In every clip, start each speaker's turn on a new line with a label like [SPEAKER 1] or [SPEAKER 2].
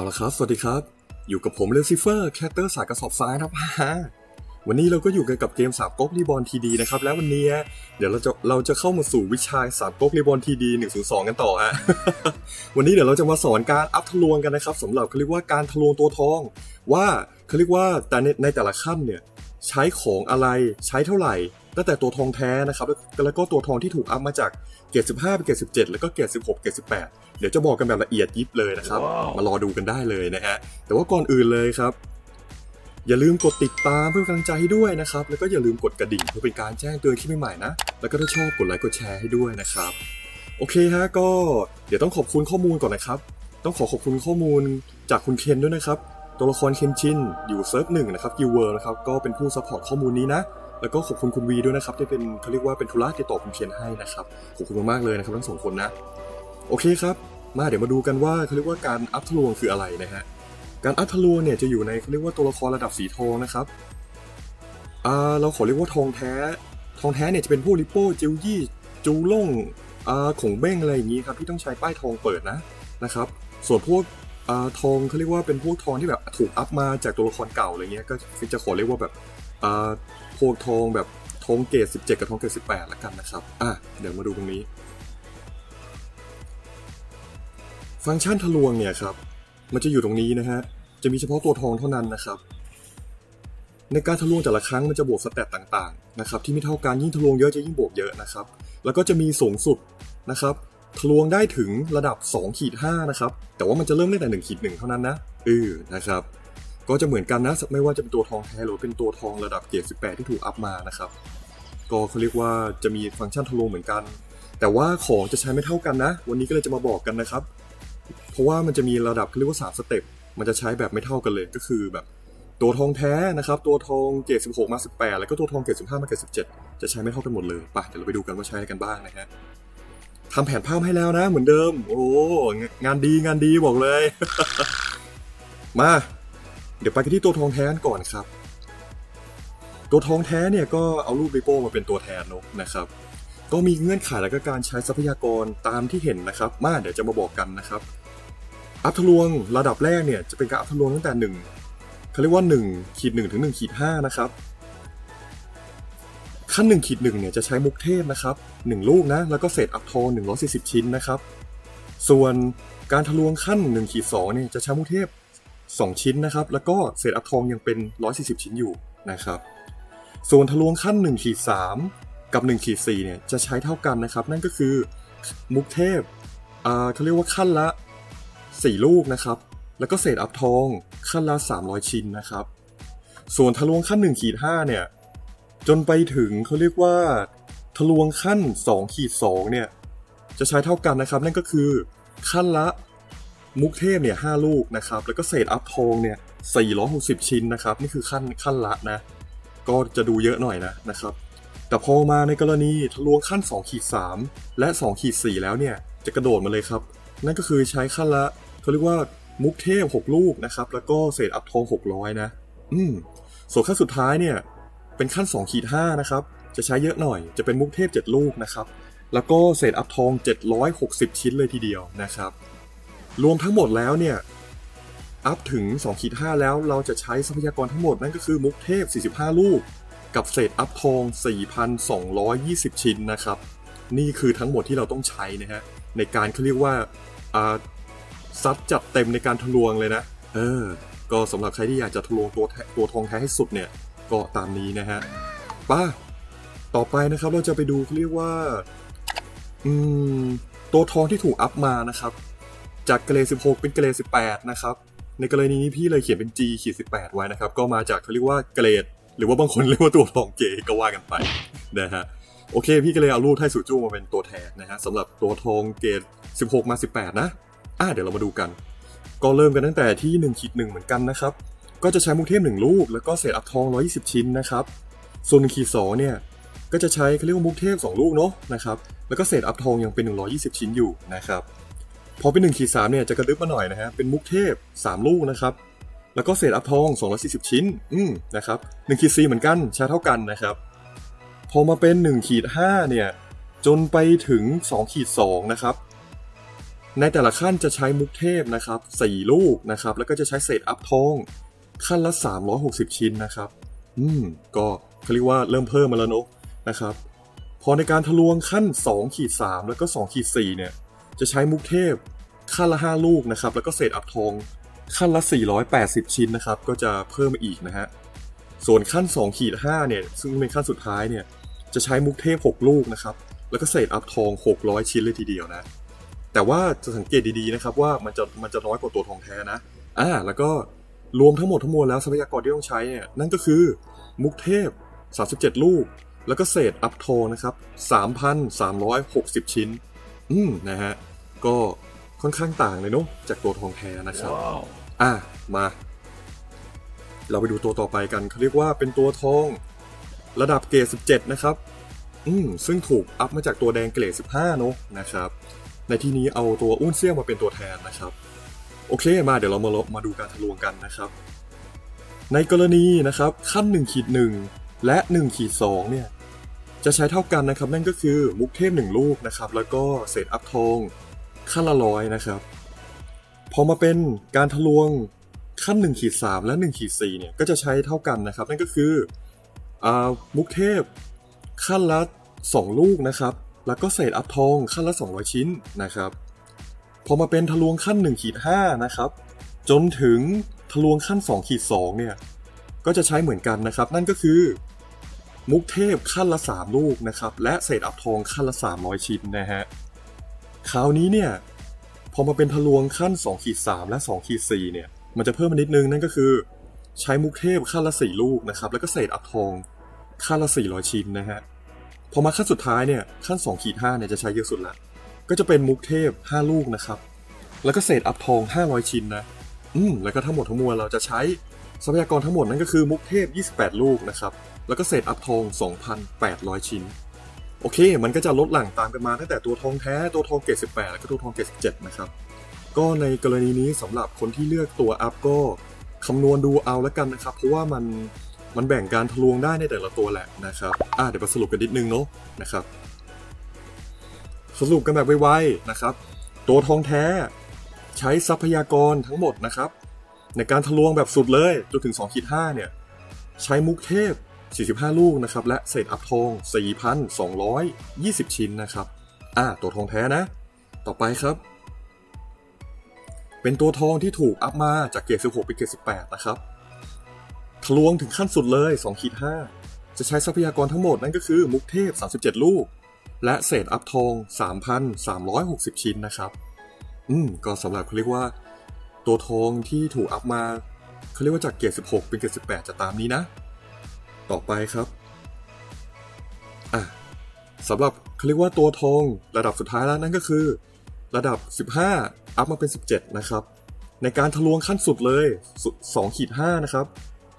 [SPEAKER 1] เอาละครับ สวัสดีครับ อยู่กับผมเลซิเฟอร์แคตเตอร์สายกระสอบซ้ายครับฮะวันนี้เราก็อยู่กันกับเกมสามก๊กรีบอลทีดีนะครับ แล้ววันนี้เดี๋ยวเราจะเราจะเข้ามาสู่วิชาสามก๊กรีบอลทีดีหนึ่งศูนย์สองกันต่อฮะวันนี้เดี๋ยวเราจะมาสอนการอัพทะลวงกันนะครับสำหรับเขาเรียกว่าการทะลวงตัวทอง ว่าเขาเรียกว่าแต่ในในแต่ละขั้นเนี่ย ใช้ของอะไรใช้เท่าไหร่ ตั้งแต่ตัวทองแท้นะครับแล้วแล้วก็ตัวทองที่ถูกอัพมาจากเกรด15เป็นเกรด17 แล้วก็เกรด16เกรด18 เดี๋ยวจะบอกกันแบบละเอียดยิบเลยนะครับมารอดูกันได้เลยนะฮะแต่ว่าก่อนอื่นเลยครับ อย่าลืมกดติดตามเพื่อเป็นกำลังใจให้ด้วยนะครับ แล้วก็อย่าลืมกดกระดิ่งเพื่อเป็นการแจ้งเตือนคลิปใหม่ๆนะแล้วก็ถ้าชอบกดไลค์กดแชร์ให้ด้วยนะครับโอเคฮะก็เดี๋ยวต้องขอบคุณข้อมูลก่อนนะครับ ต้องขอขอบคุณข้อมูลจากคุณเคนด้วยนะครับ ตัวละครเคนชินอยู่เซิร์ฟหนึ่งนะครับกิวเวอร์นะครับก็เป็นผู้ซัพพอร์ตข้อมูลนี้นะแล้วก็ขอบคุณคุณวีด้วยนะครับที่เป็นเขาเรียกว่าเป็นธุระติดต่อคุณเคนให้นะครับขอบคุณมากๆเลยนะครับทั้งสองคนนะ โอเคครับ มาเดี๋ยวมาดูกันว่าเขาเรียกว่าการอัพทะลวงคืออะไรนะฮะการอัพทะลวงเนี่ยจะอยู่ในเขาเรียกว่าตัวละครระดับสีทองนะครับอ่าเราขอเรียกว่าทองแท้ ทองแท้เนี่ยจะเป็นพวกริปโป้จิวยี่จูล่งอ่าขงเบ้งอะไรอย่างนี้ครับที่ต้องใช้ป้ายทองเปิดนะนะครับส่วนพวก ทองเขาเรียกว่าเป็นพวกทองที่แบบถูกอัพมาจากตัวละครเก่าอะไรเงี้ยก็จะขอเรียกว่าแบบอพวกทองแบบทองเกรด17 กับทองเกรด18ละกันนะครับอะเดี๋ยวมาดูตรงนี้ ฟังก์ชันทะลวงเนี่ยครับมันจะอยู่ตรงนี้นะฮะจะมีเฉพาะตัวทองเท่านั้นนะครับ ในการทะลวงแต่ละครั้งมันจะบวกสเตตต่างๆนะครับที่ไม่เท่ากันยิ่งทะลวงเยอะจะยิ่งบวกเยอะนะครับ แล้วก็จะมีสูงสุดนะครับ ทะลวงได้ถึงระดับ2ขีด5นะครับ แต่ว่ามันจะเริ่มตั้งแต่1ขีด1เท่านั้นนะเออนะครับ ก็จะเหมือนกันนะ ไม่ว่าจะเป็นตัวทองแท้หรือเป็นตัวทองระดับเกรด18 ที่ถูกอัพมานะครับ ก็เขาเรียกว่าจะมีฟังก์ชันทะลวงเหมือนกัน แต่ว่าของจะใช้ไม่เท่ากันนะ วันนี้ก็เลยจะมาบอกกันนะครับ เพราะว่ามันจะมีระดับเขาเรียกว่า3สเต็ป มันจะใช้แบบไม่เท่ากันเลย ก็คือแบบตัวทองแท้นะครับ ตัวทองเกรด16 มา 18 แล้วก็ตัวทองเกรด15 มาเกรด17 จะใช้ไม่เท่ากันหมดเลย ไป เดี๋ยวเราไปดูกันว่าใช้อะไรกันบ้างนะฮะ ทำแผนภาพให้แล้วนะเหมือนเดิม โอ้งานดีงานดีบอกเลย มา เดี๋ยวไปกันที่ตัวทองแท้กันก่อนครับ ตัวทองแท้เนี่ยก็เอารูปริโป้มาเป็นตัวแทนนะนะครับ ก็มีเงื่อนไขและก็การใช้ทรัพยากรตามที่เห็นนะครับ มาเดี๋ยวจะมาบอกกันนะครับ อัพทะลวงระดับแรกเนี่ยจะเป็นการอัพทะลวงตั้งแต่หนึ่งเขาเรียกว่า1ขีด1ถึง1ขีด5นะครับ ขั้น1ขีด1เนี่ยจะใช้มุกเทพนะครับ 1 ลูกนะ แล้วก็เศษอัพทอง140 ชิ้นนะครับ ส่วนการทะลวงขั้น1ขีด2เนี่ยจะใช้มุกเทพ 2 ชิ้นนะครับ แล้วก็เศษอัพทองยังเป็น 140 ชิ้นอยู่นะครับ ส่วนทะลวงขั้น1ขีด3กับ1ขีด4เนี่ยจะใช้เท่ากันนะครับ นั่นก็คือมุกเทพอ่าเขาเรียกว่าขั้นละ 4 ลูกนะครับ แล้วก็เศษอัพทองขั้นละ 300 ชิ้นนะครับ ส่วนทะลวงขั้น1ขีด5เนี่ย จนไปถึงเขาเรียกว่า ทะลวงขั้น2ขีด2เนี่ย จะใช้เท่ากันนะครับ นั่นก็คือขั้นละมุกเทพเนี่ย5ลูกนะครับ แล้วก็เศษอัพทองเนี่ย460 ชิ้นนะครับ นี่คือขั้นขั้นละนะ ก็จะดูเยอะหน่อยนะนะครับ แต่พอมาในกรณีทะลวงขั้น2ขีด3และ2ขีด4แล้วเนี่ย จะกระโดดมาเลยครับ นั่นก็คือใช้ขั้นละเขาเรียกว่ามุกเทพ 6 ลูกนะครับ แล้วก็เศษอัพทอง 600 นะ อืม ส่วนขั้นสุดท้ายเนี่ย เป็นขั้น2ขีด5นะครับ จะใช้เยอะหน่อย จะเป็นมุกเทพ 7 ลูกนะครับ แล้วก็เศษอัพทอง 760 ชิ้นเลยทีเดียวนะครับ รวมทั้งหมดแล้วเนี่ย อัพถึง2ขีด5แล้วเราจะใช้ทรัพยากรทั้งหมดนั่นก็คือมุกเทพ 45 ลูก กับเศษอัพทอง 4,220 ชิ้นนะครับ นี่คือทั้งหมดที่เราต้องใช้นะฮะ ในการเขาเรียกว่าซัดจัดเต็มในการทะลวงเลยนะ เออ ก็สำหรับใครที่อยากจะทะลวงตัวตัวทองแท้ให้สุดเนี่ย ก็ตามนี้นะฮะป้าต่อไปนะครับเราจะไปดูเขาเรียกว่า อืม ตัวทองที่ถูกอัพมานะครับ จากเกรด16 เป็นเกรด18 นะครับ ในกรณีนี้พี่เลยเขียนเป็น G ขีด18 ไว้นะครับ ก็มาจากเขาเรียกว่าเกรด หรือว่าบางคนเรียกว่าตัวทองเกก็ว่ากันไปนะฮะโอเค พี่ก็เลยเอารูปไทสูจูมาเป็นตัวแทนนะฮะสำหรับตัวทองเกรด16 มา 18 นะอะเดี๋ยวเรามาดูกัน ก็เริ่มกันตั้งแต่ที่1ขีด1เหมือนกันนะครับ ก็จะใช้มุกเทพ1ลูก แล้วก็เศษอัพทอง 120 ชิ้นนะครับ ส่วน1ขีด2เนี่ย ก็จะใช้เขาเรียกว่ามุกเทพ 2 ลูกเนาะนะครับ แล้วก็เศษอัพทองยังเป็น 120 ชิ้นอยู่นะครับ พอเป็น1ขีด3เนี่ยจะกระดึบมาหน่อยนะฮะ เป็นมุกเทพ 3 ลูกนะครับ แล้วก็เศษอัพทอง 240 ชิ้น อืมนะครับ1ขีด4เหมือนกันใช้เท่ากันนะครับ พอมาเป็น1ขีด5เนี่ย จนไปถึง2ขีด2นะครับในแต่ละขั้นจะใช้มุกเทพนะครับ 4 ลูกนะครับ แล้วก็จะใช้เศษอัพทอง ขั้นละ 360 ชิ้นนะครับ อืม ก็เขาเรียกว่าเริ่มเพิ่มมาแล้วเนอะนะครับ พอในการทะลวงขั้น2ขีด3แล้วก็2ขีด4เนี่ย จะใช้มุกเทพขั้นละ 5 ลูกนะครับ แล้วก็เศษอัพทองขั้นละ 480 ชิ้นนะครับ ก็จะเพิ่มมาอีกนะฮะ ส่วนขั้น2ขีด5เนี่ย ซึ่งเป็นขั้นสุดท้ายเนี่ย จะใช้มุกเทพ 6 ลูกนะครับ แล้วก็เศษอัพทอง 600 ชิ้นเลยทีเดียวนะ แต่ว่าจะสังเกตดีๆนะครับว่ามันจะมันจะน้อยกว่าตัวทองแท้นะ อ่า แล้วก็ รวมทั้งหมดทั้งมวลแล้วทรัพยากรที่ต้องใช้เนี่ยนั่นก็คือมุกเทพ 37 ลูก แล้วก็เศษอัพทองนะครับ 3,360 ชิ้น อืมนะฮะ ก็ค่อนข้างต่างเลยเนาะจากตัวทองแท้นะครับอะมา เราไปดูตัวต่อไปกันเขาเรียกว่าเป็นตัวทอง ระดับเกรด17 นะครับ อืมซึ่งถูกอัพมาจากตัวแดงเกรด15เนอะนะครับ ในที่นี้เอาตัวอุ้นเซี่ยมาเป็นตัวแทนนะครับ โอเคมาเดี๋ยวเรามามาดูการทะลวงกันนะครับ ในกรณีนะครับขั้น1ขีด1และ1ขีด2เนี่ยจะใช้เท่ากันนะครับ นั่นก็คือมุกเทพ 1 ลูกนะครับ แล้วก็เศษอัพทองขั้นละร้อยนะครับ พอมาเป็นการทะลวงขั้น1ขีด3และ1ขีด4เนี่ยก็จะใช้เท่ากันนะครับ นั่นก็คืออมุกเทพขั้นละ 2 ลูกนะครับ แล้วก็เศษอัพทองขั้นละ 200 ชิ้นนะครับ พอมาเป็นทะลวงขั้น1ขีด5นะครับ จนถึงทะลวงขั้น2ขีด2เนี่ย ก็จะใช้เหมือนกันนะครับ นั่นก็คือ มุกเทพขั้นละ 3 ลูกนะครับ และเศษอัพทองขั้นละ 300 ชิ้นนะฮะ คราวนี้เนี่ย พอมาเป็นทะลวงขั้น2ขีด3และ2ขีด4เนี่ย มันจะเพิ่มมานิดนึงนั่นก็คือ ใช้มุกเทพขั้นละ 4 ลูกนะครับ แล้วก็เศษอัพทองขั้นละ 400 ชิ้นนะฮะ พอมาขั้นสุดท้ายเนี่ย ขั้น2ขีด5เนี่ยจะใช้เยอะสุดละ ก็จะเป็นมุกเทพ 5 ลูกนะครับ แล้วก็เศษอัพทอง 500 ชิ้นนะ อืม แล้วก็ทั้งหมดทั้งมวลเราจะใช้ทรัพยากรทั้งหมดนั่นก็คือมุกเทพ 28 ลูกนะครับ แล้วก็เศษอัพทอง 2,800 ชิ้น โอเค มันก็จะลดหลั่งตามกันมาตั้งแต่ตัวทองแท้ ตัวทองเกรด18 แล้วก็ตัวทองเกรด17 นะครับ ก็ในกรณีนี้สำหรับคนที่เลือกตัวอัพก็คำนวณดูเอาแล้วกันนะครับ เพราะว่ามันมันแบ่งการทะลวงได้ในแต่ละตัวแหละนะครับ อ่าเดี๋ยวมาสรุปกันนิดนึงเนาะนะครับ สรุปกันแบบไวๆนะครับ ตัวทองแท้ใช้ทรัพยากรทั้งหมดนะครับ ในการทะลวงแบบสุดเลยจนถึง2ขีด5เนี่ย ใช้มุกเทพ 45 ลูกนะครับ และเศษอัพทอง 4,220 ชิ้นนะครับ อ่าตัวทองแท้นะ ต่อไปครับ เป็นตัวทองที่ถูกอัพมาจากเกรด16เป็นเกรด18 นะครับ ทะลวงถึงขั้นสุดเลย2ขีด5จะใช้ทรัพยากรทั้งหมดนั่นก็คือมุกเทพ 37 ลูก และเศษอัพทอง 3,360 ชิ้นนะครับ อืม ก็สำหรับเขาเรียกว่า ตัวทองที่ถูกอัพมา เขาเรียกว่าจากเกรด16 เป็นเกรด18 จะตามนี้นะ ต่อไปครับ อะสำหรับเขาเรียกว่าตัวทองระดับสุดท้ายแล้วนั่นก็คือ ระดับ 15 อัพมาเป็น 17 นะครับ ในการทะลวงขั้นสุดเลย2ขีด5นะครับ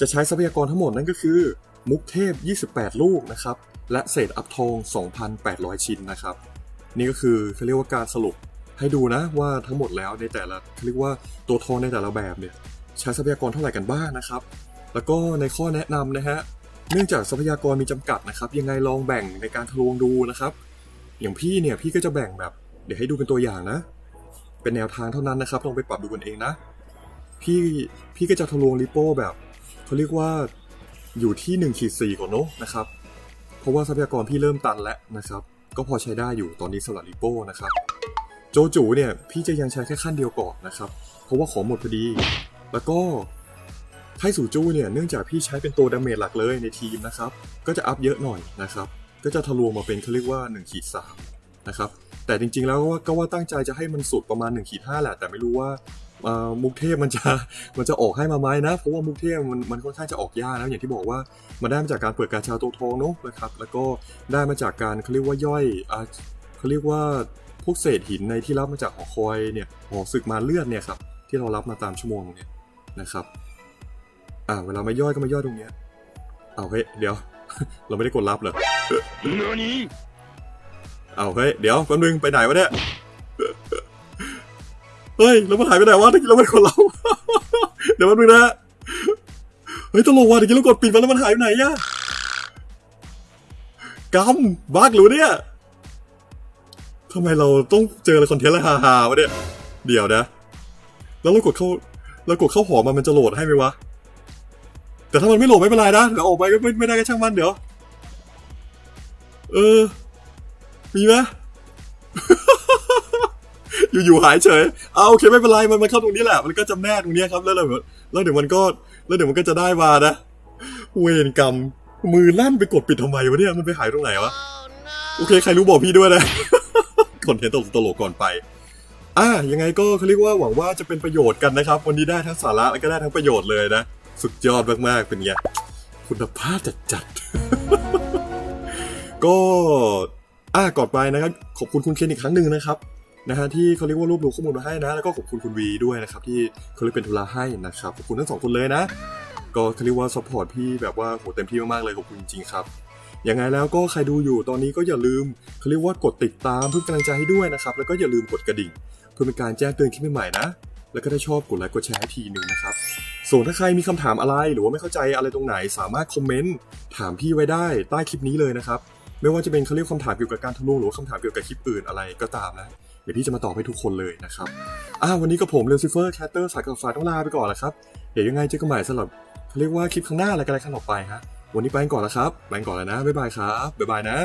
[SPEAKER 1] จะใช้ทรัพยากรทั้งหมดนั่นก็คือ มุกเทพ 28 ลูกนะครับ และเศษอัพทอง 2,800 ชิ้นนะครับ นี่ก็คือเขาเรียกว่าการสรุปให้ดูนะว่าทั้งหมดแล้วในแต่ละเขาเรียกว่าตัวทองในแต่ละแบบเนี่ยใช้ทรัพยากรเท่าไหร่กันบ้างนะครับ แล้วก็ในข้อแนะนำนะฮะเนื่องจากทรัพยากรมีจำกัดนะครับ ยังไงลองแบ่งในการทะลวงดูนะครับ อย่างพี่เนี่ยพี่ก็จะแบ่งแบบ เดี๋ยวให้ดูเป็นตัวอย่างนะ เป็นแนวทางเท่านั้นนะครับลองไปปรับดูกันเองนะ พี่พี่ก็จะทะลวงริโป้แบบเขาเรียกว่าอยู่ที่1ขีด4ก่อนเนอะนะครับ ราะว่าทรัพยากรพี่เริ่มตันแล้วนะครับ ก็พอใช้ได้อยู่ตอนนี้สำหรับริโป้นะครับ โจจูเนี่ยพี่จะยังใช้แค่ขั้นเดียวก่อนนะครับ เพราะว่าของหมดพอดี แล้วก็ไทสูจูเนี่ยเนื่องจากพี่ใช้เป็นตัวดาเมจหลักเลยในทีมนะครับ ก็จะอัพเยอะหน่อยนะครับ ก็จะทะลวงมาเป็นเขาเรียกว่า1ขีด3นะครับ แต่จริงๆแล้วก็ว่าตั้งใจจะให้มันสุดประมาณ1ขีด5แหละ แต่ไม่รู้ว่า มุกเทพมันจะมันจะออกให้มาไหมนะ เพราะว่ามุกเทพมันมันค่อนข้างจะออกยากนะอย่างที่บอกว่ามันได้มาจากการเปิดการชาตัวทองเนอะนะครับแล้วก็ได้มาจากการเขาเรียกว่าย่อยอ่าเขาเรียกว่าพวกเศษหินในที่รับมาจากหอคอยเนี่ยหอศึกมาเลือดเนี่ยครับที่เรารับมาตามชั่วโมงเนี่ยนะครับอ่าเวลามาย่อยก็มาย่อยตรงเนี้ยเอาเฮ้ยเดี๋ยว เราไม่ได้กดรับเหรอ
[SPEAKER 2] 何
[SPEAKER 1] เอาเฮ้ยเดี๋ยวแป๊บนึงไปไหนวะเนี่ย เฮ้ยแล้วมันหายไปไหนวะตะกี้เราไม่ได้กดรับเดี๋ยวแป๊บนึงนะเฮ้ยตลกว่ะตะกี้เรากดปิดไปแล้วมันหายไปไหนอะกำบักหรือเนี่ยทำไมเราต้องเจออะไรคอนเทนต์อะไรฮาๆวะเนี่ย เดี๋ยวนะ แล้วเรากดเข้าเรากดเข้าหอมามันจะโหลดให้ไหมวะ แต่ถ้ามันไม่โหลดไม่เป็นไรนะเดี๋ยวออกไปก็ไม่ไม่ได้ก็ช่างมันเดี๋ยว เออ มีไหม อยู่ๆหายเฉยเอาโอเคไม่เป็นไรมันมันเข้าตรงนี้แหละ มันก็จำแนกตรงเนี้ยครับแล้วเราแล้วเดี๋ยวมันก็แล้วเดี๋ยวมันก็จะได้มานะ เวรกรรม มือลั่นไปกดปิดทำไมวะเนี่ยมันไปหายตรงไหนวะโอเค ใครรู้บอกพี่ด้วยนะคอนเทนต์ตลกตลกๆก่อนไปอะยังไงก็เขาเรียกว่าหวังว่าจะเป็นประโยชน์กันนะครับ วันนี้ได้ทั้งสาระแล้วก็ได้ทั้งประโยชน์เลยนะ สุดยอดมากๆเป็นไงคุณภาพจัดๆก็อะก่อนไปนะครับ ขอบคุณคุณเคนอีกครั้งหนึ่งนะครับ นะฮะที่เขาเรียกว่ารวบรวมข้อมูลมาให้นะ แล้วก็ขอบคุณคุณวีด้วยนะครับที่เขาเรียกเป็นธุระให้นะครับขอบคุณทั้งสองคนเลยนะ ก็เขาเรียกว่าซัพพอร์ตพี่แบบว่าโหเต็มที่มากๆเลยขอบคุณจริงๆครับยังไงแล้วก็ใครดูอยู่ตอนนี้ก็อย่าลืมเขาเรียกว่ากดติดตามเพื่อกำลังใจให้ด้วยนะครับแล้วก็อย่าลืมกดกระดิ่ง เพื่อเป็นการแจ้งเตือนคลิปใหม่ๆนะแล้วก็ถ้าชอบกดไลค์กดแชร์ให้ทีหนึ่งนะครับส่วนถ้าใครมีคำถามอะไรหรือว่าไม่เข้าใจอะไรตรงไหน สามารถคอมเมนต์ถามพี่ไว้ได้ใต้คลิปนี้เลยนะครับ ไม่ว่าจะเป็นเขาเรียกคำถามเกี่ยวกับการทะลุหรือคำถามเกี่ยวกับคลิปอื่นอะไรก็ตามนะเดี๋ยวพี่จะมาตอบให้ทุกคนเลยนะครับอ่าวันนี้ก็ผมเลซิเฟอร์แคตเตอร์สายกับสาต้องลาไปก่อนแล้วครับ เดี๋ยวยังไงเจอกันใหม่สำหรับเขาเรียกว่าคลิปข้างหน้าอะไรกันอะไรข้างต่อไปฮะวันนี้ไปก่อนแล้วครับไปก่อนแล้วนะบ๊ายบายครับบ๊ายบายนะ